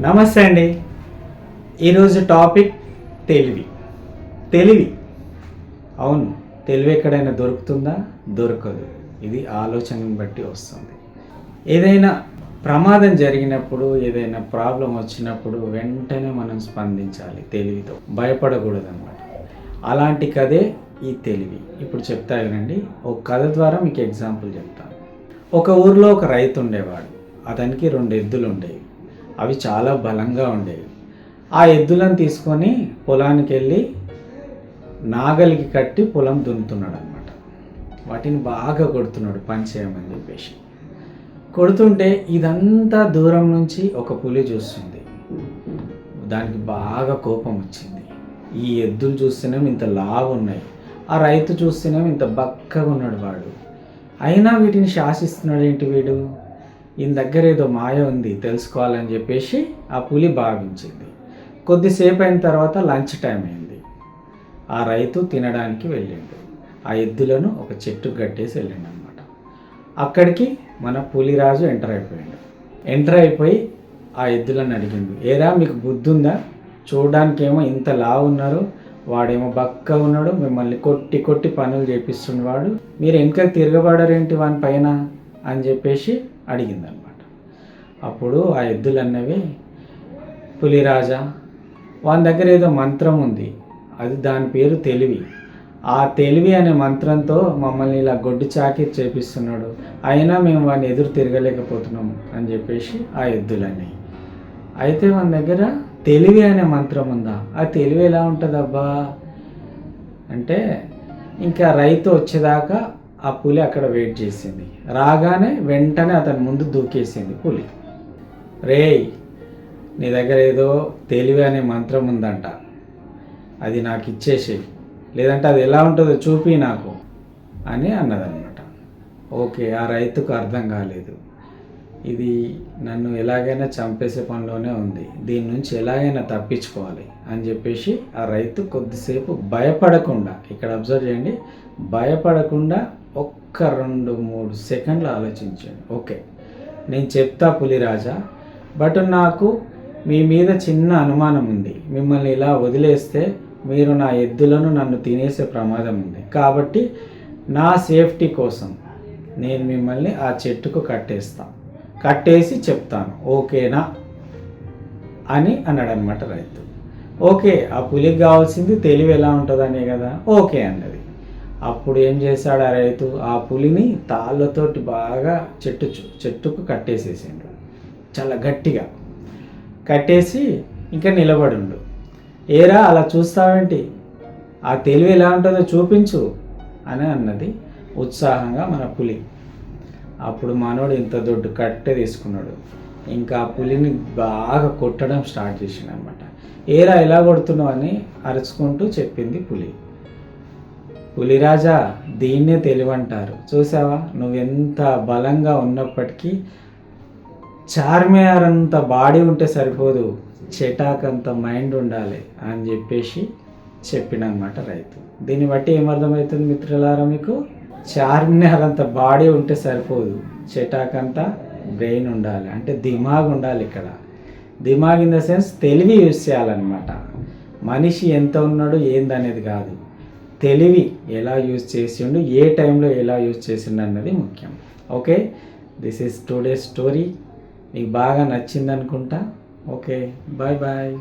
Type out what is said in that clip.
నమస్తే అండి. ఈరోజు టాపిక్ తెలివి. తెలివి. అవును తెలివి ఎక్కడైనా దొరుకుతుందా? దొరకదు. ఇది ఆలోచనను బట్టి వస్తుంది. ఏదైనా ప్రమాదం జరిగినప్పుడు ఏదైనా ప్రాబ్లం వచ్చినప్పుడు వెంటనే మనం స్పందించాలి తెలివితో. భయపడకూడదు అనమాట అలాంటి కథే ఈ తెలివి. ఇప్పుడు చెప్తా వినండి. ఒక కథ ద్వారా మీకు ఎగ్జాంపుల్ చెప్తాను. ఒక ఊర్లో ఒక రైతు ఉండేవాడు. అతనికి రెండు ఎద్దులు ఉండేవి అవి చాలా బలంగా ఉండేవి. ఆ ఎద్దులను తీసుకొని పొలానికి వెళ్ళి నాగలికి కట్టి పొలం దున్నుతున్నాడు అనమాట వాటిని బాగా కొడుతున్నాడు పని చేయమని చెప్పేసి. కొడుతుంటే ఇదంతా దూరం నుంచి ఒక పులి చూస్తుంది. దానికి బాగా కోపం వచ్చింది. ఈ ఎద్దులు చూస్తేనేమో ఇంత లావు ఉన్నాయి ఆ రైతు చూస్తేనేమో ఇంత బక్కగా ఉన్నాడు వాడు. అయినా వీటిని శాసిస్తున్నాడు ఏంటి వీడు? ఈయన దగ్గర ఏదో మాయ ఉంది తెలుసుకోవాలని చెప్పేసి ఆ పులి భావించింది. కొద్దిసేపు అయిన తర్వాత లంచ్ టైం అయింది. ఆ రైతు తినడానికి వెళ్ళిండు. ఆ ఎద్దులను ఒక చెట్టు కట్టేసి వెళ్ళిండు అనమాట అక్కడికి మన పులిరాజు ఎంటర్ అయిపోయాడు. ఎంటర్ అయిపోయి ఆ ఎద్దులను అడిగిండు ఏరా మీకు బుద్ధి ఉందా చూడడానికి ఏమో ఇంత లావు ఉన్నారు వాడేమో బక్క ఉన్నాడు మిమ్మల్ని కొట్టి కొట్టి పనులు చేపిస్తున్నవాడు మీరు వెనకకి తిరగబడరేంటి వాని పైన? అని చెప్పేసి అడిగిందనమాట. అప్పుడు ఆ ఎద్దులు అన్నవి పులిరాజా వాని దగ్గర ఏదో మంత్రం ఉంది. అది దాని పేరు తెలివి. ఆ తెలివి అనే మంత్రంతో మమ్మల్ని ఇలా గొడ్డు చాకి చేపిస్తున్నాడు. అయినా మేము వాడిని ఎదురు తిరగలేకపోతున్నాము అని చెప్పేసి ఆ ఎద్దులని అయితే మన దగ్గర తెలివి అనే మంత్రం ఉందా? ఆ తెలివి ఎలా ఉంటుందబ్బా? అంటే ఇంకా రైతు వచ్చేదాకా ఆ పులి అక్కడ వెయిట్ చేసింది. రాగానే వెంటనే అతని ముందు దూకేసింది పులి. రేయ్ నీ దగ్గర ఏదో తెలివి అనే మంత్రం ఉందంట. అది నాకు ఇచ్చేసి లేదంటే అది ఎలా ఉంటుందో చూపి నాకు అని అన్నదన్నమాట. ఓకే ఆ రైతుకు అర్థం కాలేదు. ఇది నన్ను ఎలాగైనా చంపేసే పనిలోనే ఉంది. దీని నుంచి ఎలాగైనా తప్పించుకోవాలి అని చెప్పేసి ఆ రైతు కొద్దిసేపు భయపడకుండా ఇక్కడ అబ్జర్వ్ చేయండి భయపడకుండా ఒక్క రెండు మూడు సెకండ్లు ఆలోచించండి. ఓకే. నేను చెప్తా పులిరాజా బట్ నాకు మీ మీద చిన్న అనుమానం ఉంది. మిమ్మల్ని ఇలా వదిలేస్తే మీరు నా ఎద్దులను నన్ను తినేసే ప్రమాదం ఉంది. కాబట్టి నా సేఫ్టీ కోసం నేను మిమ్మల్ని ఆ చెట్టుకు కట్టేస్తాను కట్టేసి చెప్తాను. ఓకేనా? అని అన్నాడనమాట రైతు. ఓకే ఆ పులికి కావాల్సింది తెలివి ఎలా ఉంటుందనే కదా? ఓకే అన్నది. అప్పుడు ఏం చేశాడు ఆ రైతు ఆ పులిని తాళ్ళతోటి బాగా చెట్టు చెట్టుకు కట్టేసేసిండు. చాలా గట్టిగా. కట్టేసి ఇంకా నిలబడుండు. ఏరా అలా చూస్తావేంటి? ఆ తెలివి ఎలా ఉంటుందో చూపించు అని అన్నది ఉత్సాహంగా మన పులి. అప్పుడు మనోడు ఇంత దొడ్డు కట్టె తీసుకున్నాడు. ఇంకా ఆ పులిని బాగా కొట్టడం స్టార్ట్ చేసిండు అనమాట ఏరా ఎలా కొడుతున్నావు అని అరుచుకుంటూ చెప్పింది పులి. పులిరాజా దీన్నే తెలివంటారు. చూసావా నువ్వెంత బలంగా ఉన్నప్పటికీ చార్మినార్ అంత బాడీ ఉంటే సరిపోదు. చెటాక్ అంత మైండ్ ఉండాలి అని చెప్పేసి చెప్పినమాట రైతు. దీన్ని బట్టి ఏమర్థమవుతుంది మిత్రులారా మీకు? చార్మినార్ అంత బాడీ ఉంటే సరిపోదు. చెటాక్ అంతా బ్రెయిన్ ఉండాలి. అంటే దిమాగ్ ఉండాలి ఇక్కడ. దిమాగ్ ఇన్ ద సెన్స్ తెలివి యూజ్ చేయాలన్నమాట. మనిషి ఎంత ఉన్నాడో ఏందనేది కాదు. తెలివి ఎలా యూజ్ చేసిండు ఏ టైంలో ఎలా యూజ్ చేసిండు అన్నది ముఖ్యం. Okay? This is today story మీకు బాగా నచ్చింది అనుకుంటా ఓకే? Bye bye